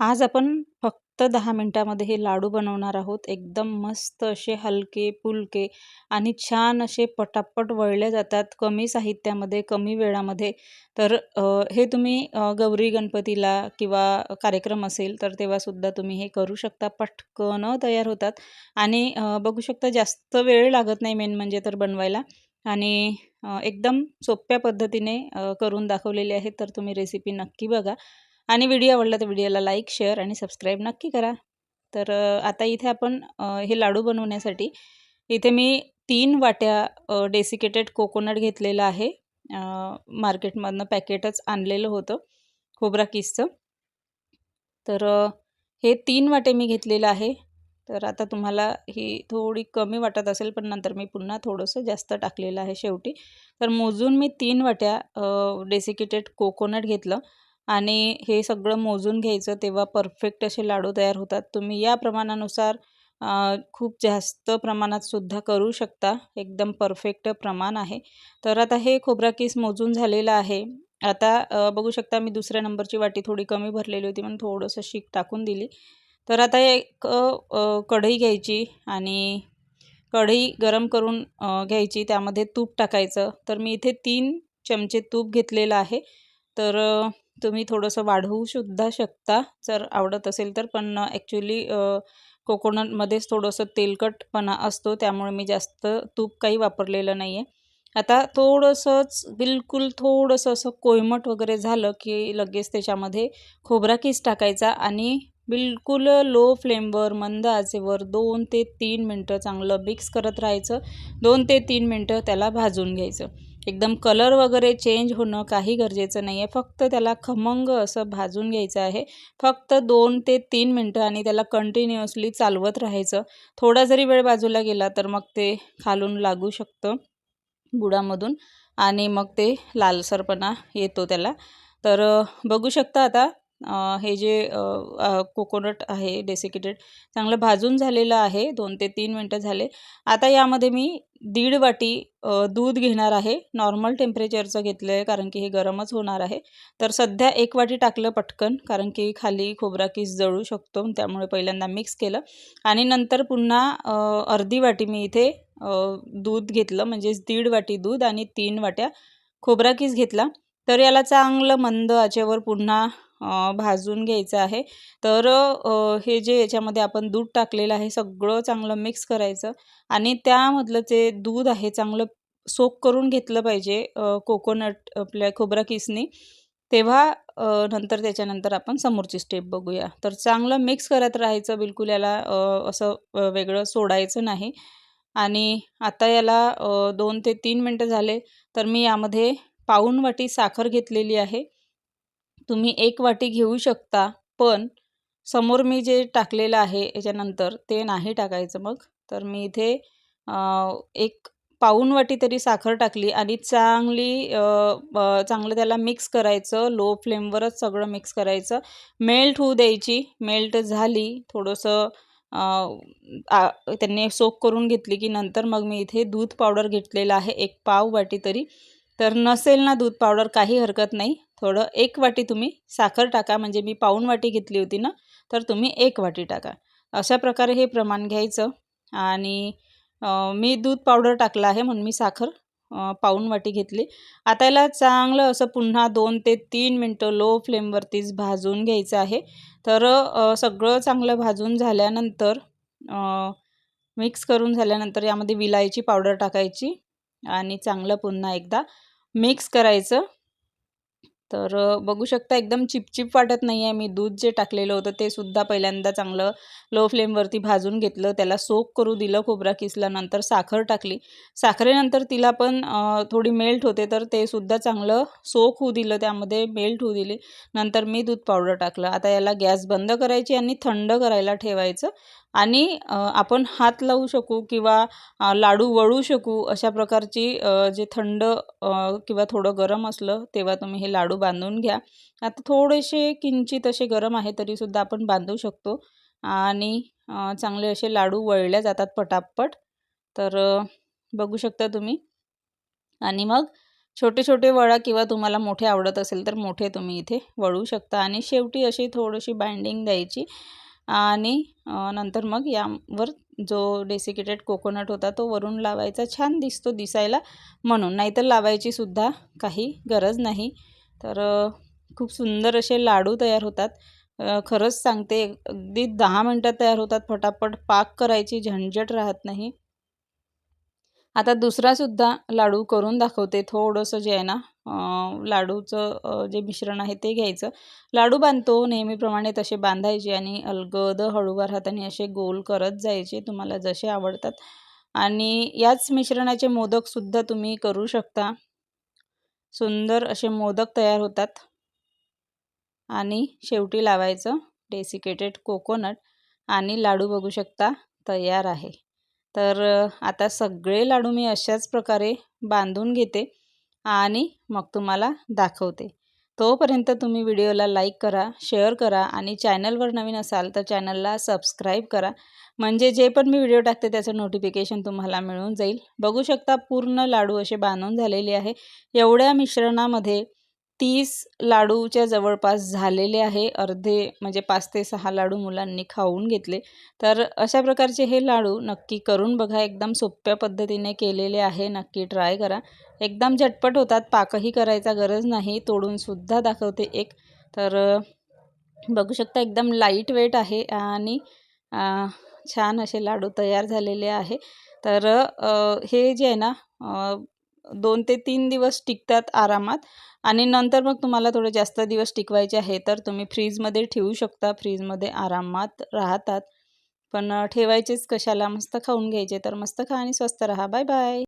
आज आपण फक्त दहा मिनटामध्ये हे लाडू बनवणार आहोत. एकदम मस्त असे हलके फुलके आणि छान असे पटापट वळले जातात कमी साहित्यामध्ये कमी वेळामध्ये. तर हे तुम्ही गौरी गणपतीला किंवा कार्यक्रम असेल तर तेव्हासुद्धा तुम्ही हे करू शकता. पटकन तयार होतात. आणि बघू शकता जास्त वेळ लागत नाही मेन म्हणजे तर बनवायला. आणि एकदम सोप्या पद्धतीने करून दाखवलेले आहेत तर तुम्ही रेसिपी नक्की बघा. आणि व्हिडिओ आवडला तर व्हिडिओला लाईक शेअर आणि सबस्क्राईब नक्की करा. तर आता इथे आपण हे लाडू बनवण्यासाठी इथे मी तीन वाट्या डेसिकेटेड कोकोनट घेतलेलं आहे. मार्केटमधनं पॅकेटच आणलेलं होतं खोबरा किसचं. तर हे तीन वाटे मी घेतलेलं आहे. तर आता तुम्हाला ही थोडी कमी वाटत असेल पण नंतर मी पुन्हा थोडंसं जास्त टाकलेलं आहे शेवटी. तर मोजून मी तीन वाट्या डेसिकेटेड कोकोनट घेतलं. आणि हे सगळं मोजून घ्यायचं तेव्हा परफेक्ट असे लाडू तयार होतात. तुम्ही या प्रमाणानुसार खूप जास्त प्रमाणात सुद्धा करू शकता. एकदम परफेक्ट प्रमाण आहे. तर आता हे खोबरा किस मोजून झालेलं आहे. आता बघू शकता मी दुसऱ्या नंबरची वाटी थोडी कमी भरलेली होती म्हणून थोडंसं शीक टाकून दिली. तर आता एक कढई घ्यायची आणि कढई गरम करून घ्यायची. त्यामध्ये तूप टाकायचं. तर मी इथे तीन चमचे तूप घेतलेलं आहे. तर तुम्ही थोडंसं वाढवूसुद्धा शकता जर आवडत असेल तर. पण ॲक्च्युली कोकोनटमध्येच थोडंसं तेलकटपणा असतो त्यामुळे मी जास्त तूप काही वापरलेलं नाही आहे आता थोडंसंच बिलकुल थोडंसं असं कोयमट वगैरे झालं की लगेच त्याच्यामध्ये खोबरा किस टाकायचा आणि बिलकुल लो फ्लेमवर मंद आचेवर दोन ते तीन मिनटं चांगलं मिक्स करत राहायचं. दोन ते तीन मिनटं त्याला भाजून घ्यायचं. एकदम कलर वगैरे चेंज होणं काही गरजेचं नाही आहे फक्त त्याला खमंग असं भाजून घ्यायचं आहे. फक्त दोन ते तीन मिनटं आणि त्याला कंटिन्युअसली चालवत राहायचं. थोडा जरी वेळ बाजूला गेला तर मग ते खालून लागू शकतं बुडामधून आणि मग ते लालसरपणा येतो त्याला. तर बघू शकता आता हे जे कोकोनट आहे डेसिकेटेड चांगलं भाजून झालेलं आहे. दोन ते तीन मिनटं झाले. आता यामध्ये मी दीड वाटी दूध घेणार आहे. नॉर्मल टेम्परेचरचं घेतलं आहे कारण की हे गरमच होणार आहे. तर सध्या एक वाटी टाकलं पटकन कारण की खाली खोबरा किस जळू शकतो त्यामुळे पहिल्यांदा मिक्स केलं. आणि नंतर पुन्हा अर्धी वाटी मी इथे दूध घेतलं. म्हणजेच दीड वाटी दूध आणि तीन वाट्या खोबरा किस घेतला. तर याला चांगलं मंद आचेवर पुन्हा भाजून घ्यायचं आहे. तर हे जे याच्यामध्ये आपण दूध टाकलेलं आहे सगळं चांगलं मिक्स करायचं आणि त्यामधलं जे दूध आहे चांगलं सोक करून घेतलं पाहिजे कोकोनट आपल्या खोबरा किसनी. तेव्हा नंतर त्याच्यानंतर आपण समोरची स्टेप बघूया. तर चांगलं मिक्स करत राहायचं बिलकुल याला असं वेगळं सोडायचं नाही. आणि आता याला दोन ते तीन मिनटं झाले तर मी यामध्ये पाऊण वाटी साखर घेतलेली आहे. तुम्ही एक वाटी घेऊ शकता पण समोर मी जे टाकलेलं आहे याच्यानंतर ते नाही टाकायचं मग. तर मी इथे एक पाऊन वाटी तरी साखर टाकली आणि चांगली चांगलं त्याला मिक्स करायचं. लो फ्लेमवरच सगळं मिक्स करायचं. मेल्ट होऊ द्यायची. मेल्ट झाली. थोडंसं त्यांनी सोक करून घेतली की नंतर मग मी इथे दूध पावडर घेतलेलं आहे. एक पाव वाटी तरी. तर नसेल ना दूध पावडर काही हरकत नाही. थोडं एक वाटी तुम्ही साखर टाका. म्हणजे मी पाऊन वाटी घेतली होती ना तर तुम्ही एक वाटी टाका. अशा प्रकारे हे प्रमाण घ्यायचं. आणि मी दूध पावडर टाकलं आहे म्हणून मी साखर पाऊन वाटी घेतली. आता याला चांगलं असं पुन्हा दोन ते तीन मिनटं लो फ्लेमवरतीच भाजून घ्यायचं आहे. तर सगळं चांगलं भाजून झाल्यानंतर मिक्स करून झाल्यानंतर यामध्ये विलायची पावडर टाकायची. आणि चांगलं पुन्हा एकदा मिक्स करायचं. तर बघू शकता एकदम चिपचिप वाटत नाही आहे मी दूध जे टाकलेलं होतं ते सुद्धा पहिल्यांदा चांगलं लो फ्लेमवरती भाजून घेतलं. त्याला सोक करू दिलं खोबरा किसल्यानंतर साखर टाकली. साखरेनंतर तिला पण थोडी मेल्ट होते तर ते सुद्धा चांगलं सोक होऊ दिलं. त्यामध्ये मेल्ट होऊ दिली. नंतर मी दूध पावडर टाकलं. आता याला गॅस बंद करायची आणि थंड करायला ठेवायचं. आणि आपण हात लावू शकू किंवा लाडू वळू शकू अशा प्रकारची जे थंड किंवा थोडं गरम असलं तेव्हा तुम्ही हे लाडू बांधून घ्या. आता थोडेसे किंचित असे गरम आहे तरीसुद्धा आपण बांधू शकतो. आणि चांगले असे लाडू वळल्या जातात पटापट. तर बघू शकता तुम्ही. आणि मग छोटे छोटे वळा किंवा तुम्हाला मोठे आवडत असेल तर मोठे तुम्ही इथे वळू शकता. आणि शेवटी अशी थोडीशी बाइंडिंग द्यायची. आणि नंतर मग यावर जो डेसिकेटेड कोकोनट होता तो वरून लावायचा. छान दिसतो दिसायला म्हणून. नाहीतर लावायची सुद्धा काही गरज नाही. तर खूप सुंदर असे लाडू तयार होतात. खरंच सांगते अगदी दहा मिनटात तयार होतात. फटाफट पाक करायची झंझट राहत नाही. आता दुसरासुद्धा लाडू करून दाखवते. थोडंसं जे आहे ना लाडूचं जे मिश्रण आहे ते घ्यायचं. लाडू बांधतो नेहमीप्रमाणे तसे बांधायचे आणि अलगद हळूवार हाताने असे गोल करत जायचे तुम्हाला जसे आवडतात. आणि याच मिश्रणाचे मोदकसुद्धा तुम्ही करू शकता. सुंदर असे मोदक तयार होतात. आणि शेवटी लावायचं डेसिकेटेड कोकोनट आणि लाडू बघू शकता तयार आहे. तर आता सगळे लाडू मी अशाच प्रकारे बांधून घेते. आणि मग तुम्हाला दाखवते. तोपर्यंत तुम्ही व्हिडिओला लाईक करा शेअर करा आणि चॅनलवर नवीन असाल तर चॅनलला सबस्क्राईब करा. म्हणजे जे पण मी व्हिडिओ टाकते त्याचं नोटिफिकेशन तुम्हाला मिळून जाईल. बघू शकता पूर्ण लाडू असे बांधून झालेले आहे. एवढ्या मिश्रणामध्ये तीस लाडूच्या जवळपास झालेले आहे. अर्धे म्हणजे पाच ते सहा लाडू मुलांनी खाऊन घेतले. तर अशा प्रकारचे हे लाडू नक्की करून बघा. एकदम सोप्या पद्धतीने केलेले आहे. नक्की ट्राय करा. एकदम झटपट होतात. पाकही करायचा गरज नाही. तोडूनसुद्धा दाखवते एक. तर बघू शकता एकदम लाइट वेट आहे आणि छान असे लाडू तयार झालेले आहे. तर हे जे आहे ना दोन ते तीन दिवस टिकतात आरामात. आणि नंतर मग तुम्हाला थोडे जास्त दिवस टिकवायचे आहे तर तुम्ही फ्रीजमध्ये ठेवू शकता. फ्रीजमध्ये आरामात राहतात. पण ठेवायचेच कशाला? मस्त खाऊन घ्यायचे. तर मस्त खा आणि स्वस्त राहा. Bye bye